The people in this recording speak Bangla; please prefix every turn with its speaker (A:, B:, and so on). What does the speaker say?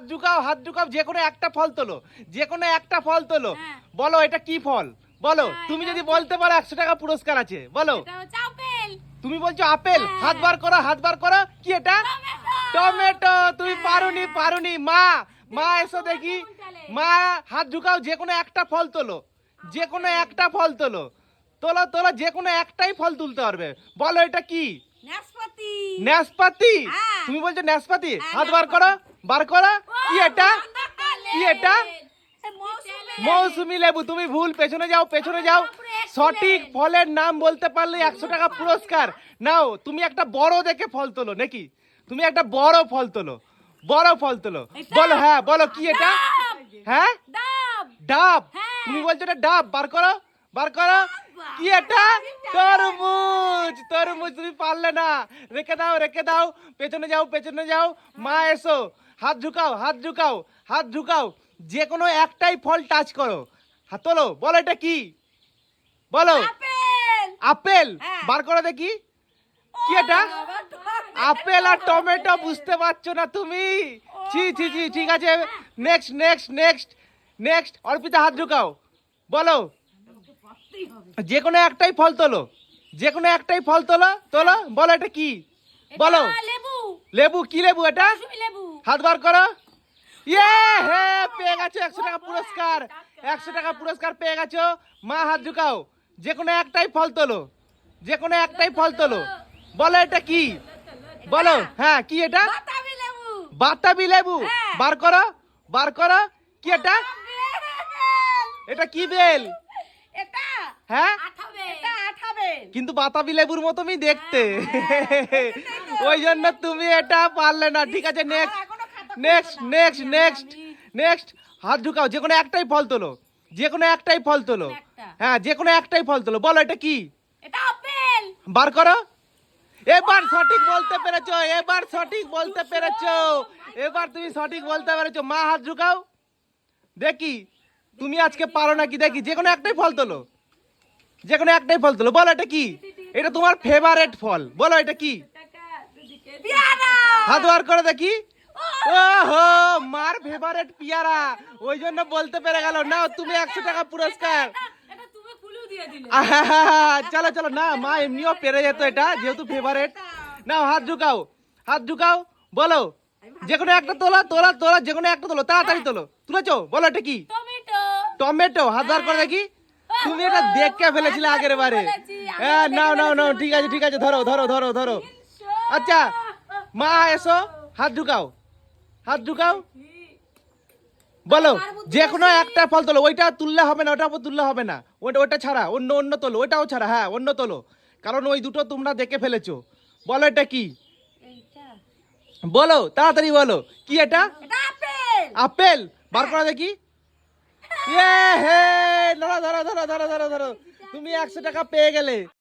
A: হাত ঢুকাও হাত ঢুকাও যে কোনো একটা ফল তোলো। যে কোনো একটা ফল তোলো।
B: হ্যাঁ।
A: বলো এটা কি ফল? বলো
B: হ্যাঁ,
A: তুমি যদি বলতে পারো একশো টাকা পুরস্কার আছে বলো। তুমি বলছো আপেল?
B: হ্যাঁ।
A: হাত বার করো হাত বার করো। কি এটা?
B: টমেটো।
A: তুমি। পারুনি পারুনি। মা মা এসো দেখি। মা হাত ঢুকাও যে কোনো একটা ফল তোলো। যে কোনো একটা ফল তোলো। তোলো তোলো যে কোনো একটাই ফল তুলতে পারবে। বলো এটা কি?
B: নাশপাতি।
A: নাশপাতি। তুমি বলছো নাশপাতি? হাত বার করো। বার করা। কি এটা
B: কি
A: এটা? মৌসুমি লেবু। তুমি ভুল পেছনে যাও পেছনে যাও। সঠিক ফলের নাম বলতে পারলে একশো টাকা পুরস্কার। নাও তুমি একটা বড় দেখে ফল তোলো নাকি? তুমি একটা বড় ফল তোলো বড় ফল তোলো। বলো হ্যাঁ বলো কি এটা? হ্যাঁ?
B: ডাব
A: ডাব
B: হ্যাঁ।
A: তুমি বলছো এটা ডাব বার করো বার করো। কি এটা তরমুজ তরমুজ তুমি পারলে না। রেখে দাও রেখে দাও। পেছনে যাও পেছনে যাও। মা এসো। হাত ঝুকাও হাত ঝুকাও হাত ঝুকাও। যে কোনো একটাই ফল টাচ করো। হাত তোলো বলো এটা কি? বলো।
B: আপেল। হ্যাঁ।
A: বার করো দেখি। কি এটা? আপেল আর টমেটো বুঝতে পারছ না তুমি? ছি ছি ছি ঠিক আছে। Next next next next Arpita হাত ঢুকাও বলো। যে কোনো একটাই ফল তোলো। যে কোনো একটাই ফল তোলো তোলো বলো এটা কি? বলো।
B: লেবু
A: কি লেবু এটা হাত বার করো ইয়ে হে পেয়ে গেছো একশো টাকা পুরস্কার একশো টাকা পুরস্কার পেয়ে গেছো মা হাত ঢুকাও যে কোনো একটাই ফল তোলো যে কোনো একটাই ফল তোলো বলো এটা কি বলো হ্যাঁ কি এটা
B: বাতাবি লেবু হ্যাঁ।
A: বার করো বার করো কি এটা এটা কি বেল হ্যাঁ
B: আঠাবে এটা আঠাবে
A: কিন্তু বাতাবি লেবুর মতনই দেখতে ওই জন্য তুমি এটা পারলে না ঠিক আছে next next next next next হাত ঢুকাও যে কোনো একটাই ফল তোলো যে কোনো একটাই ফল তোলো। হ্যাঁ যে কোনো একটাই ফল তোলো বলো এটা কি?
B: এটা আপেল।
A: বার করো। এবার সঠিক বলতে পেরেছ এবার সঠিক বলতে পেরেছ এবার তুমি সঠিক বলতে পেরেছ। মা হাত ঢুকাও। দেখি তুমি আজকে পারো নাকি দেখি যে কোনো একটাই ফল তোলো। যে কোনো একটাই ফল তোলো বলো এটা কি? এটা তোমার ফেভারেট ফল বলো এটা কি? হাত বার করে দেখি। ওহো মার ফেভারেট পিয়ারা। ওই জন্য বলতে পেরে গেল না তুমি একশো টাকা পুরস্কার। চলো চলো না মা এমনিও পেরে যেত এটা যেহেতু ফেভারেট নাও হাত ঢুকাও হাত ঢুকাও বলো যে কোনো একটা তোলা তোলা তোলা যে কোনো একটা তোলো তাড়াতাড়ি তোলো তুলেছো বলো এটা কি?
B: টমেটো
A: হাত বার করে দেখি। তুমি এটা দেখকে ফেলেছিলে আগের বারে। হ্যাঁ নাও নাও নাও ঠিক আছে ঠিক আছে ধরো ধরো ধরো ধরো। আচ্ছা মা এসো। হাত ঢুকাও। হাত ঢুকাও। বলো যে কোনো একটা ফল তোলো। ওইটা তুললে হবে না ওটা তুললে হবে না। ওটা ওটা ছাড়া অন্য অন্য তোলো। ওটাও ছাড়া হ্যাঁ অন্য তোলো। কারণ ওই দুটো তোমরা দেখে ফেলেছো। বলো এটা কি? বলো তাড়াতাড়ি বলো। কি এটা? আপেল। বার করা দেখি। ইয়ে হে ধরো ধরো ধরো ধরো ধরো ধরো তুমি একশো টাকা পেয়ে গেলে।